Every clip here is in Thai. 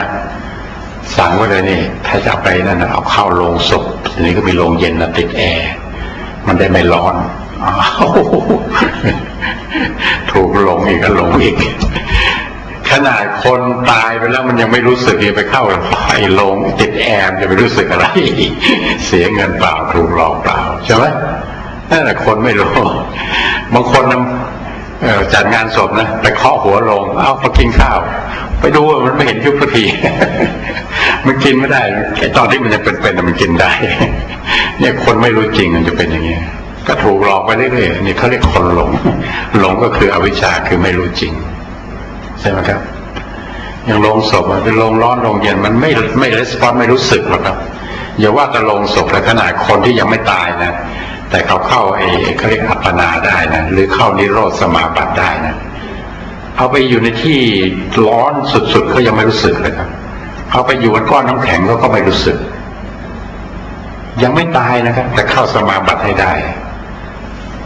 ะสั่งไว้เลยนี่ ถ้าจะเอาไปนั่นเอาเข้าโรงศพทีนี้ก็มีโรงเย็นนะติดแอร์มันได้ไม่ร้อนอถูกหลงอีกก็หลงอีก ขนาดคนตายไปแล้วมันยังไม่รู้สึกไปเข้าไอ้โรงติดแอร์มันจะไปรู้สึกอะไร เสียเงินเปล่าถูกหลอกเปล่าใช่ไหมนั่นแหละคนไม่รู้บางคนนะเอ่อ จัดงานศพนะไปเคาะหัวลง เอามากินข้าว ไปดูมันไม่เห็นยุบสักทีมันกินไม่ได้ตอนที่มันยังเป็นๆน่มันกินได้ เนี่ยคนไม่รู้จริงมันจะเป็นอย่างเงี้ยก็ถูกหลอกไปเรื่อยๆนี่เขาเรียกคนหลง หลงก็คืออวิชชาคือไม่รู้จริงใช่ไหมครับอย่างโรงศพอะเป็นโรงร้อนโรงเย็นมันไม่ไม่レスปอนไม่รู้สึกหรอกครับอย่าว่าแต่โรงศพเลยขนาดคนที่ยังไม่ตายนะ แต่เขาเข้าไอ้เขาเรียกอัปปนาได้นะหรือเข้านิโรธสมาบัติได้นะเอาไปอยู่ในที่ร้อนสุดๆเขายังไม่รู้สึกเลยครับเอาไปอยู่บนก้อนน้ำแข็งเขาก็ไม่รู้สึก ยังไม่ตายนะครับ แต่เข้าสมาบัติให้ได้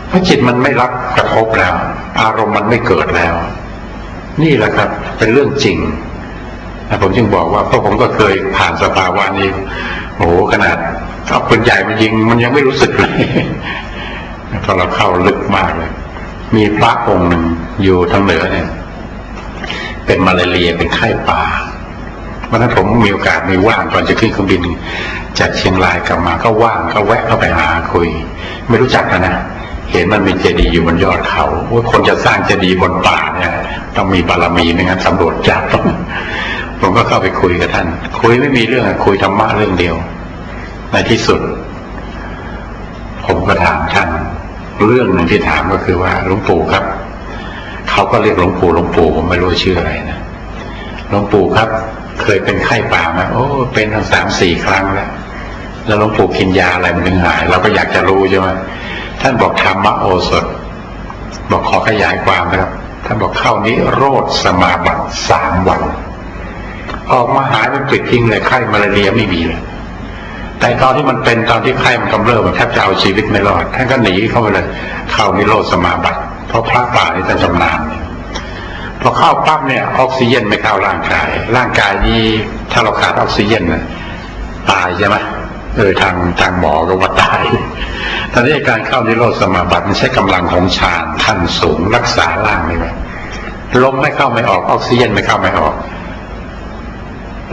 เพราะจิตมันไม่รับกระทบแล้ว อารมณ์มันไม่เกิดแล้ว นี่แหละครับ เป็นเรื่องจริงนะผมจึงบอกว่าเพราะผมก็เคยผ่านสภาวะนี้โอ้โหขนาด เอาปืนใหญ่มายิงมันยังไม่รู้สึกเลยพอเราเข้าลึกมากเลย มีพระองค์หนึ่งอยู่ทางเหนือเนี่ย เป็นมาลาเรียเป็นไข้ป่าวันนั้นผมมีโอกาสมีว่างก่อนจะขึ้นเครื่องบิน จากเชียงรายกลับมาก็ว่างก็แวะเข้าไปหาคุย ไม่รู้จักกันนะเห็นมันมีเจดีย์อยู่บนยอดเขาว่าคนจะสร้างเจดีย์บนป่าเนี่ยต้องมีบารมีไม่งั้นสำรวจจับผมก็เข้าไปคุยกับท่าน คุยไม่มีเรื่องคุยธรรมะเรื่องเดียว ในที่สุด ผมก็ถามท่าน เรื่องหนึ่งที่ถามก็คือว่าหลวงปู่ครับ เขาก็เรียกหลวงปู่หลวงปู่ผมไม่รู้ชื่ออะไรนะหลวงปู่ครับ เคยเป็นไข้ป่าไหมโอ้ เป็นทั้งสามสี่ครั้งแล้วแล้วหลวงปู่กินยาอะไรมันถึงหาย เราก็อยากจะรู้ใช่ไหมท่านบอกธรรมโอสถ บอกขอขยายความนะครับ ท่านบอกเข้านี้โรดสมาบัติสามวัน ออกมาหายมันปิดทิ้งเลยไข้มาลาเรียไม่มีเลย แต่ตอนที่มันเป็นตอนที่ไข้มันกำเริบมันแทบจะเอาชีวิตไม่รอดท่านก็หนีเข้าไปเลยเข้านิโรธสมาบัติเพราะพระป่านี่ท่านชำนาญพอเข้าปั๊บเนี่ยออกซิเจนไม่เข้าร่างกาย ร่างกายนี้ถ้าเราขาดออกซิเจนนะตายใช่ไหมเออทางทางหมอก็ว่าตายตอนนี้การเข้านิโรธสมาบัติมันใช้กำลังของฌานขั้นสูงรักษาร่างนี่ไหมลมไม่เข้าไม่ออกออกซิเจนไม่เข้าไม่ออก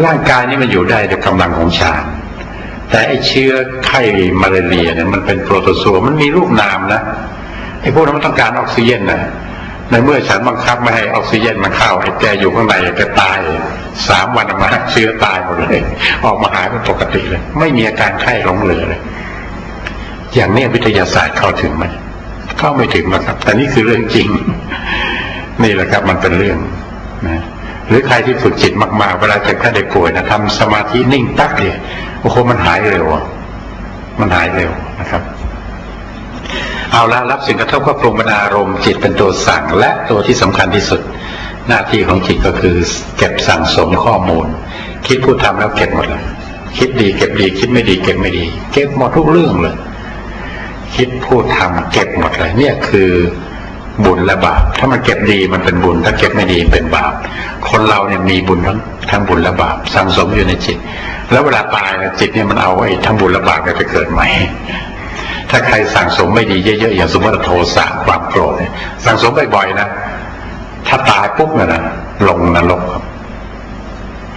ร่างกายนี้มันอยู่ได้ด้วยกำลังของฌาน แต่ไอเชื้อไข้มาลาเรียเนี่ยมันเป็นโปรโตซัวมันมีรูปนามนะไอพวกนั้นมันต้องการออกซิเจนนะในเมื่อฉันบังคับไม่ให้ออกซิเจนมันเข้าไอ้แกอยู่ข้างในแกตายสามวันมาเชื้อตายหมดเลย ออกมาหายเป็นปกติเลย ไม่มีอาการไข้หลงเหลือเลย อย่างนี้วิทยาศาสตร์เข้าถึงไหมเข้าไม่ถึงหรอกครับ แต่นี่คือเรื่องจริง นี่แหละครับมันเป็นเรื่องนะ หรือใครที่ฝึกจิตมาก ๆ เวลาเจ็บแค่ได้ป่วยนะทำสมาธินิ่งตักเดียโอ้โหมันหายเร็วอะมันหายเร็วนะครับ เอาละรับสิ่งกระทบก็ปรุงเป็นอารมณ์จิตเป็นตัวสั่ง และตัวที่สำคัญที่สุด หน้าที่ของจิตก็คือ เก็บสั่งสมข้อมูล คิดพูดทำแล้วเก็บหมดเลยคิดดีเก็บดี คิดไม่ดีเก็บไม่ดี เก็บหมดทุกเรื่องเลย คิดพูดทำเก็บหมดเลย เนี่ยคือ บุญและบาป ถ้ามันเก็บดีมันเป็นบุญ ถ้าเก็บไม่ดีเป็นบาป คนเราเนี่ยมีบุญทั้งทั้งบุญและบาปสังสมอยู่ในจิต แล้วเวลาตายนะจิตเนี่ยมันเอาไอ้ทั้งบุญและบาปเนี่ยไปเกิดใหม่ถ้าใครสั่งสมไม่ดีเยอะๆอย่างสมมติว่าโทสะความโกรธเนี่ยสั่งสมบ่อยๆนะถ้าตายปุ๊บเนี่ยนะลงนรกครับ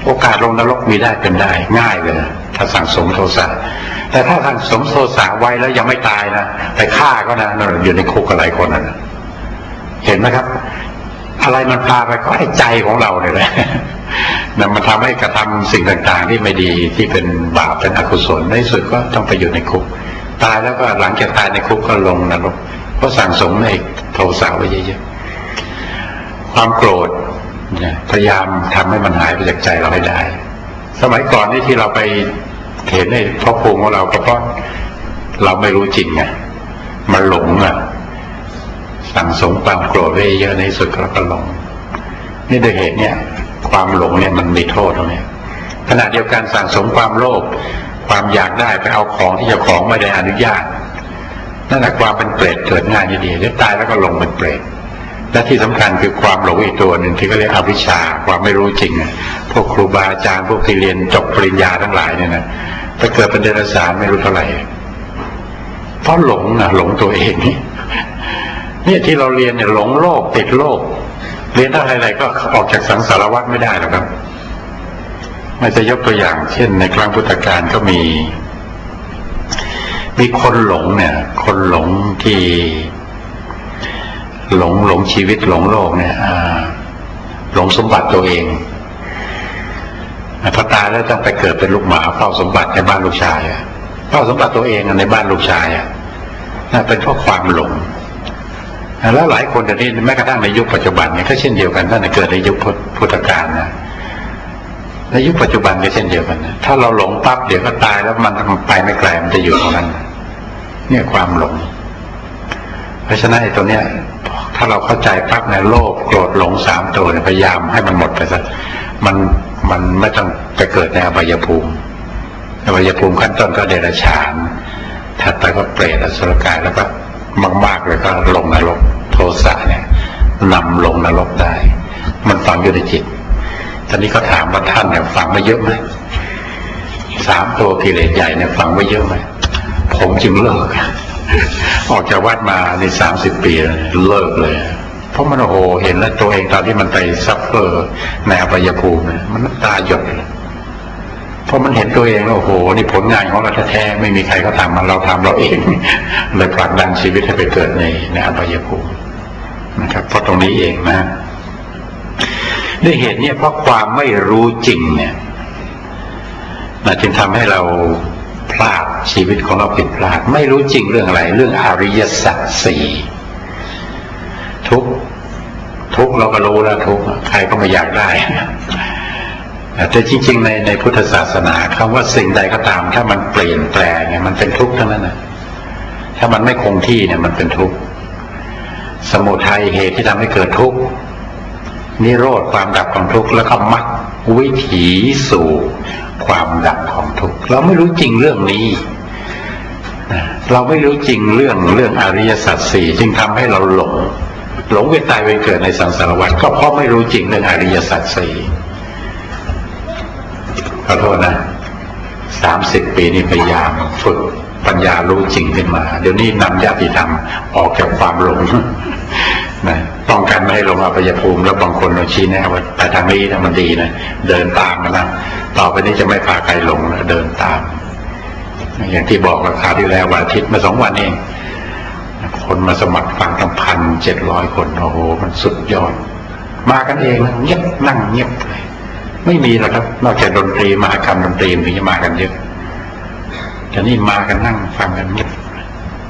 โอกาสลงนรกมีได้เป็นได้ ง่ายเลยนะถ้าสั่งสมโทสะแต่ถ้าสั่งสมโทสะไว้แล้วยังไม่ตายนะแต่ฆ่าก็นะนั่นอยู่ในคุกหลายคนนะ เห็นไหมครับ อะไรมันพาไปก็ไอ้ใจของเราเนี่ยแหละนะมันทำให้กระทำสิ่งต่างๆ ที่ไม่ดีที่เป็นบาปเป็นอกุศลในที่สุดก็ต้องไปอยู่ในคุก ตายแล้วก็หลังจากตายในคุกก็ลงนรกเพราะสั่งสมในโทสะไว้เยอะๆความโกรธพยายามทำให้มันหายไปจากใจเราให้ได้ สมัยก่อนนี่ที่เราไปเห็นในพ่อภูมิของเราก็เพราะเราไม่รู้จริงไงมันหลงอะ สั่งสมความโกรธไว้เยอะในสุดแล้วก็หลงนี่โดยเหตุเนี่ย ความหลงเนี่ยมันมีโทษตรงนี้ขณะเดียวกันสั่งสมความโลภความอยากได้ไปเอาของที่เจ้าของไม่ได้อนุญาตนั่นแหละความเป็นเปรตเกิดง่ายนิดเดียวเดี๋ยวตายแล้วก็ลงเป็นเปรตและที่สำคัญคือความหลงอีกตัวหนึ่งที่เขาเรียกอวิชชาความไม่รู้จริงพวกครูบาอาจารย์พวกที่เรียนจบปริญญาทั้งหลายเนี่ยนะไปเกิดเป็นเดรัจฉานไม่รู้เท่าไหร่เพราะหลงนะหลงตัวเองนี่ เนี่ยที่เราเรียนเนี่ยหลงโลกติดโลก เรียนเท่าไรๆก็ออกจากสังสารวัฏไม่ได้หรอกครับไม่จะยกตัวอย่าง เช่น ในครั้งพุทธกาลก็มี มีคนหลงเนี่ย คนหลงที่หลงหลงชีวิตหลงโลกเนี่ยหลงสมบัติตัวเองพอตายแล้วต้องไปเกิดเป็นลูกหมาเฝ้าสมบัติในบ้านลูกชายเฝ้าสมบัติตัวเองในบ้านลูกชายอะนั่นเป็นเพราะความหลง แล้วหลายคนเดี๋ยวนี้แม้กระทั่งในยุคปัจจุบันเนี่ยก็เช่นเดียวกันถ้านเกิดในยุคพุทธกาลนะในยุคปัจจุบันก็เช่นเดียวกันนะถ้าเราหลงปั๊บเดี๋ยวก็ตายแล้วมันมันไปไม่ไกลมันจะอยู่ตรงนั้นเนี่ยความหลง เพราะฉะนั้นไอ้ตัวเนี้ย ถ้าเราเข้าใจปั๊บในยโลภโกรธหลงสามตัวเนี่ยพยายามให้มันหมดไปซะมันมันไม่ต้องจะเกิดในอบายภูมิอบายภูมิขั้นต้นก็เดรัจฉานถัดไปก็เปรตอสุรกายแล้วก็ มากๆเลยก็ลงนรกโทสะเนี่ยนำลงนรกได้ มันฝังอยู่ในจิตตอนนี้เขาถามว่าท่านเนี่ยฝังมาเยอะไหมสามตัวกิเลสใหญ่เนี่ยฝังไว้เยอะไหมผมจึงเลิก ออกจากวัดมาในสามสิบปีเลิกเลย เพราะมันโอ้โหเห็นแล้วตัวเองตอนที่มันไปซัฟเฟอร์ในอบายภูมิเนี่ยมันน้ำตาหยดเลย พราะมันเห็นตัวเองแล้วโอ้โห นี่ผลงานของเราแท้ๆไม่มีใครเขาทำมันเราทำเราเองเลยผลักดันชีวิตให้ไปเกิดในในอบายภูมินะครับ เพราะตรงนี้เองนะด้วยเหตุเนี้เพราะความไม่รู้จริงเนี่ยนะจึงทำให้เราพลาดชีวิตของเราผิดพลาด ไม่รู้จริงเรื่องอะไร เรื่องอริยสัจสี่ทุกทุกเราก็รู้แล้วทุกใครก็ไม่อยากได้ แต่จริง ๆ ในในพุทธศาสนาคำว่าสิ่งใดก็ตาม ถ้ามันเปลี่ยนแปลงเนี่ยมันเป็นทุกข์ทั้งนั้นนะถ้ามันไม่คงที่เนี่ยมันเป็นทุกข์สมุทัยเหตุที่ทำให้เกิดทุกข์นิโรธความดับของทุกข์แล้วก็มรรควิถีสู่ความดับของทุกข์เราไม่รู้จริงเรื่องนี้เราไม่รู้จริงเรื่องเรื่องอริยสัจสี่จึงทำให้เราหลงหลงเวียนตายเวียนเกิดในสังสารวัฏก็เพราะไม่รู้จริงเรื่องอริยสัจสี่ ขอโทษนะสามสิบปีนี้พยายามฝึกปัญญารู้จริงขึ้นมา เดี๋ยวนี้นำญาติธรรมออกจากความหลงนะป้องกันไม่ให้ลงอภัยภูมิแล้วบางคนเราชี้แนะว่าไปทางนี้นะมันดีนะเดินตามมันนะต่อไปนี้จะไม่พาใครหลงนะเดินตาม อย่างที่บอกราคาที่แล้ววันอาทิตย์มาสองวันเองคนมาสมัครฟังตั้งพันเจ็ดร้อยคนโอ้โห มันสุดยอด มากันเองนะเงียบนั่งเงียบเลย ไม่มีหรอกครับ นอกจากดนตรีมหากรรมดนตรีถึงจะมากันเยอะแต่นี่มากันนั่งฟังกันเงียบ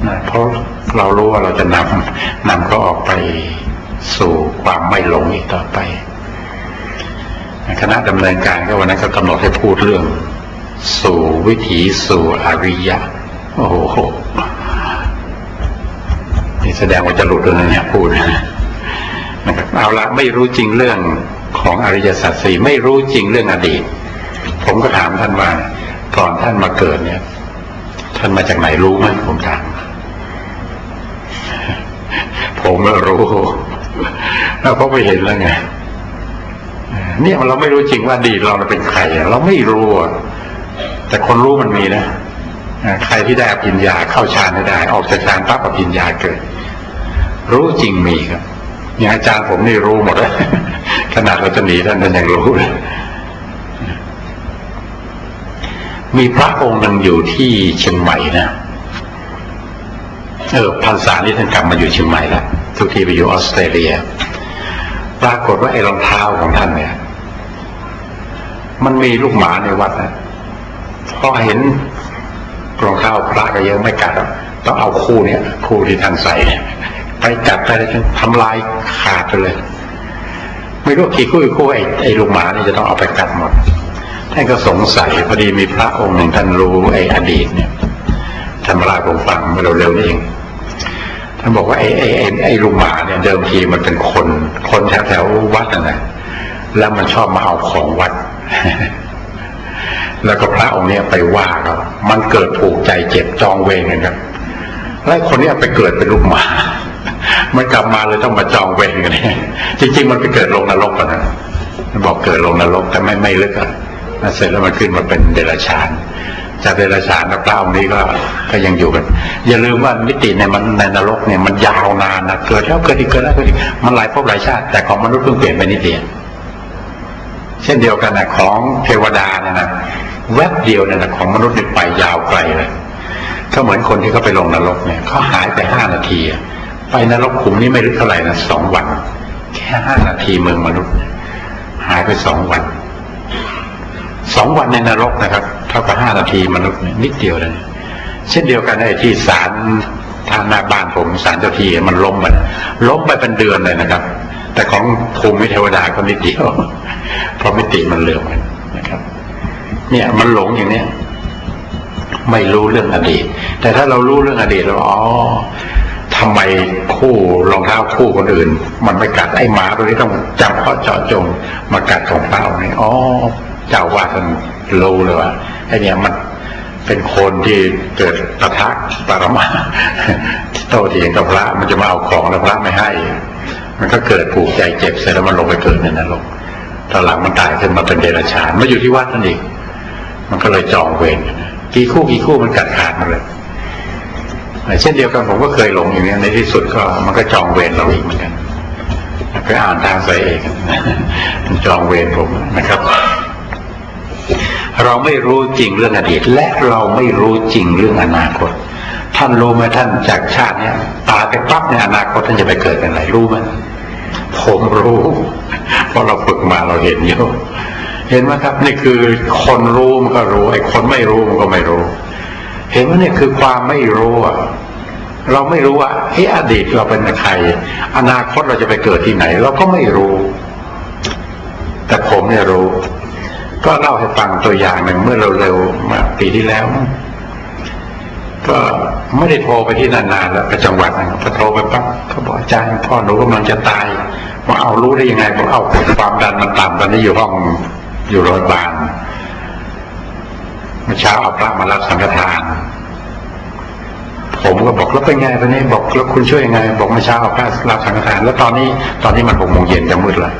นะเพราะเรารู้ว่าเราจะนำนำเขาออกไปสู่ความไม่หลงอีกต่อไปคณะดำเนินการก็วันนั้นก็กำหนดให้พูดเรื่อง สู่วิถีสู่อริยะ โอ้โหนี่แสดงว่าจะหลุดเลยเนี่ยพูดนะครับเอาละไม่รู้จริงเรื่อง ของอริยสัจสี่ไม่รู้จริงเรื่องอดีต ผมก็ถามท่านว่าก่อนท่านมาเกิดเนี่ย ท่านมาจากไหนรู้ไหมผมถามผมก็รู้แล้วเขไปเห็นแล้วไงเนี่ยเราไม่รู้จริงว่าดีเราเป็นใครเราไม่รู้แต่คนรู้มันมีนะใครที่ได้อภิญญาเข้าฌานได้ ออกจากฌานปั๊บอภิญญาเกิด รู้จริงมีครับอย่างอาจารย์ผมนี่รู้หมดเลย ขนาดเราจะหนีท่านท่านยังรู้เลยมีพระองค์หนึ่งอยู่ที่เชียงใหม่นะเออพรรษานี้ท่านกลับมาอยู่เชียงใหม่แล้วทุกทีไปอยู่ออสเตรเลีย ปรากฏว่าไอ้รองเท้าของท่านเนี่ย มันมีลูกหมาในวัดนะพอเห็นรองเท้าพระก็เยอะไม่กัดต้องเอาคู่เนี้ยคู่ที่ท่านใส่เนี่ยไปกัดไปแล้วทำลายขาดไปเลย ไม่รู้กี่คู่คู่ไอ้ไอ้ลูกหมานี่จะต้องเอาไปกัดหมดท่านก็สงสัยพอดีมีพระองค์หนึ่งท่านรู้ไอ้อดีตเนี่ยท่านมาเล่าผมฟังมื่อเร็วๆนี้เองท่านบอกว่าไอ้ไอ้ไอ้ลูกหมาเนี่ยเดิมทีมันเป็นคน คนแถวแถววัดนะนะแล้วมันชอบมาเอาของวัด แล้วก็พระองค์เนี้ยไปว่าเขามันเกิดผูกใจเจ็บจองเวงกันครับแล้วคนเนี้ยไปเกิดเป็นลูกหมา มันกลับมาเลยต้องมาจองเวรกันเนี่ยจริง ๆ มันไปเกิดลงนรกก่อนนะบอกเกิดลงนรกแต่ไม่ไม่ลึกอะเสร็จแล้วมันขึ้นมาเป็นเดรัจฉานจากเดรัจฉานแล้วพระองค์นี้ก็ก็ยังอยู่กัน อย่าลืมว่ามิติในมันในนรกเนี่ยมันยาวนานนะเกิดแล้วเกิดอีกเกิดแล้วเกิดอีกมันหลายภพหลายชาติ แต่ของมนุษย์เพิ่งเปลี่ยนไปนิดเดียวเช่นเดียวกันนะของเทวดาเนี่ยนะแวบเดียวเนี่ยนะของมนุษย์เนี่ยไปยาวไกลเลยก็เหมือนคนที่เขาไปลงนรกเนี่ยเขาหายไปห้านาทีอะ ไปนรกขุมนี้ไม่รู้เท่าไหร่นะสองวัน แค่ห้านาทีเมืองมนุษย์เนี่ยหายไปสองวันสองวันในนรกนะครับ เท่ากับห้านาทีมนุษย์เนี่ยนิดเดียวเลยเช่นเดียวกันไอ้ที่ศาลทางหน้าบ้านผมศาลเจ้าที่มันล้มไปล้มไปเป็นเดือนเลยนะครับ แต่ของภูมิเทวดาก็นิดเดียวเพราะมิติมันเหลื่อมกันนะครับ เนี่ยมันหลงอย่างเนี้ยไม่รู้เรื่องอดีต แต่ถ้าเรารู้เรื่องอดีตเราอ๋อ ทำไมคู่รองเท้าคู่คนอื่น มันไม่กัดไอ้หมาตัวนี้ต้องจำข้อเจาะจงมากัดของเท้านี่อ๋อเจ้าว่าท่านรู้เลยว่าไอ้เนี่ยมันเป็นคนที่เกิดปะทะปรมาโตเถียงกับพระมันจะมาเอาของแล้วพระไม่ให้ มันก็เกิดผูกใจเจ็บเสร็จแล้วมันลงไปเกิดในนรกตอนหลังมันตายขึ้นมาเป็นเดรัจฉานมาอยู่ที่วัดนั่นเองมันก็เลยจองเวรกี่คู่กี่คู่มันกัดขาดมาเลย เช่นเดียวกันผมก็เคยหลงอย่างนี้ในที่สุดก็มันก็จองเวรเราอีกเหมือนกันไปอ่านทางใส่เองจองเวรผมนะครับ เราไม่รู้จริงเรื่องอดีต และเราไม่รู้จริงเรื่องอนาคต ท่านรู้ไหมท่านจากชาติเนี้ยตายไปปั๊บในอนาคตท่านจะไปเกิดเป็นอะไรรู้ไหมผมรู้เพราะเราฝึกมาเราเห็นอยู่เห็นไหมครับ นี่คือคนรู้มันก็รู้ไอ้คนไม่รู้มันก็ไม่รู้ เห็นว่าเนี่ยคือความไม่รู้อะเราไม่รู้ว่าเฮ้อดีตเราเป็นใคร อนาคตเราจะไปเกิดที่ไหน เราก็ไม่รู้ แต่ผมเนี่ยรู้ ก็เล่าให้ฟังตัวอย่างหนึ่งเมื่อเราเร็วมาปีที่แล้ว ก็ไม่ได้โทรไปที่นานๆแล้วไปจังหวัดนะครับพอโทรไปปั๊บเขาบอกอาจารย์พ่อหนูกำลังจะตายว่าเอารู้ได้ยังไงบอกเอาความดันมันต่ำตอนนี้อยู่ห้องอยู่โรงพยาบาล มื่อเช้าเอาพระมารับสังฆทาน ผมก็บอกแล้วเป็นไงตอนนี้บอกแล้วคุณช่วยยังไง บอกเมื่อเช้าเอาพระรับสังฆทาน แล้วตอนนี้ตอนนี้มันหกโมงเย็นจะมืดแล้ว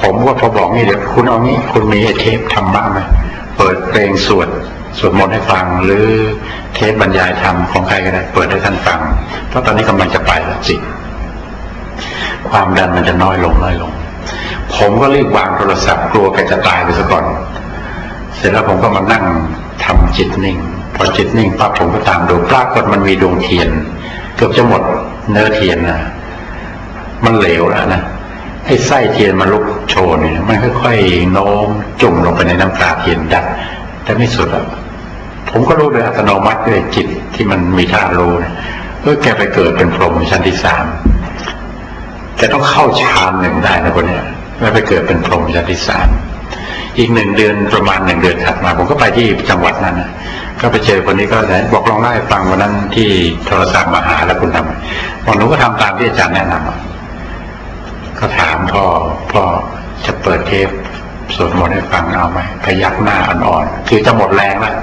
ผมก็พอบอกนี่เดี๋ยวคุณเอางี้คุณมีไอเทปทำบ้างไหมเปิดเพลงสวดสวดมนต์ให้ฟัง หรือเทปบรรยายธรรมของใครก็ได้เปิดให้ท่านฟังเพราะตอนนี้กำลังจะไปแล้วจิตความดันมันจะน้อยลงน้อยลง ผมก็รีบวางโทรศัพท์กลัวแกจะตายไปซะก่อน เสร็จแล้วผมก็มานั่งทำจิตนิ่ง พอจิตนิ่งปั๊บผมก็ตามดูปรากฏมันมีดวงเทียน เกือบจะหมดเนื้อเทียนนะมันเหลวแล้วนะไอ้ไส้เทียนมันลุกโชนเนี่ยมันค่อยๆโน้มจุ่มลงไปในน้ำตาเทียนดับแต่ไม่สุดอะผมก็รู้โดยอัตโนมัติด้วยจิตที่มันมีท่ารู้นะเออแกไปเกิดเป็นพรหมชั้นที่สามแกต้องเข้าฌานหนึ่งได้นะคนเนี้ยแล้ไปเกิดเป็นพรหมชั้นที่สาม อีกหนึ่งเดือนประมาณหนึ่งเดือนถัดมา ผมก็ไปที่จังหวัดนั้นนะก็ไปเจอคนนี้ก็เลยบอกลองเล่าให้ฟังวันนั้นที่โทรศัพท์มาหาแล้วคุณทำบอกหนูก็ทำตามที่อาจารย์แนะนำก็ถามพ่อพ่อจะเปิดเทปสวดมนต์ให้ฟังเอาไหมพยักหน้าอ่อนๆคือจะหมดแรงแล้ว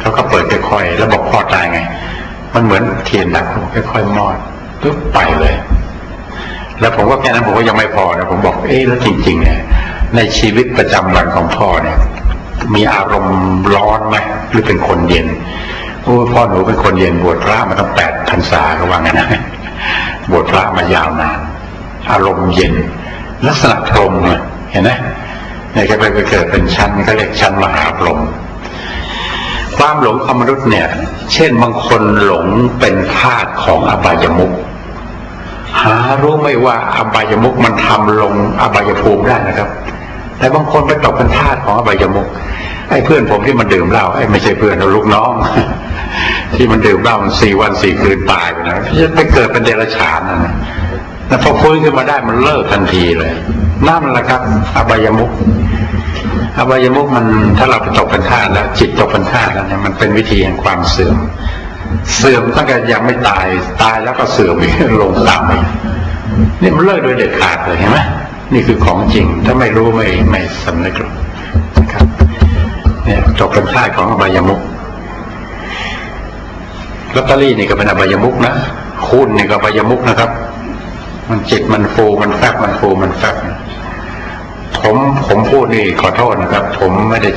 เขาก็เปิดค่อยๆแล้วบอกพ่อตายไง มันเหมือนเทียนดับค่อยๆมอดปึ๊บไปเลย แล้วผมก็แค่นั้นผมก็ยังไม่พอนะผมบอกเอ๊ะแล้วจริง ๆ เนี่ย ในชีวิตประจำวันของพ่อเนี่ย มีอารมณ์ร้อนไหมหรือเป็นคนเย็นโอ้พ่อหนูเป็นคนเย็นบวชพระมาตั้งแปดพรรษาก็ว่างั้นนะบวชพระมายาวนานอารมณ์เย็น ลักษณะพรมเนี่ยเห็นไหมในก็ไปเกิดเป็นชั้นก็เรียกชั้นมหาพรมความหลงของมนุษย์เนี่ย เช่นบางคนหลงเป็นทาสของอบายมุขหารู้ไหม่ว่าอบายมุขมันทำลงอบายภูมิได้นะครับ แต่บางคนไปตกเป็นทาสของอบายมุขไอ้เพื่อนผมที่มันดื่มเหล้าไอ้ไม่ใช่เพื่อนเราลูกน้อง ที่มันดื่มเหล้ามันสี่วันสี่คืนตายไปนะจะไปเกิดเป็นเดรัจฉานนะแต่พอฟื้นขึ้นมาได้มันเลิกทันทีเลยนั่นแหละครับ อบายมุขอบายมุขมันถ้าเราไปตกเป็นทาสแล้วจิตตกเป็นทาสแล้วเนี่ยมันเป็นวิธีแห่งความเสื่อม เสื่อมตั้งแต่ยังไม่ตายตายแล้วก็เสื่อมลงต่ำนี่มันเลิกโดยเด็ดขาดเลยเห็นไหม นี่คือของจริง ถ้าไม่รู้ไม่ไม่สำนึกหรอกนะครับ เนี่ยตกเป็นทาของอบายมุกลอตเตอรี่นี่ก็เป็นอบายมุกนะคุณนี่ก็อบายมุกนะครับ มันจิตมันฟูมันแฟบมันฟูมันแฟบผมผมพูดนี่ขอโทษนะครับ ผมไม่ได้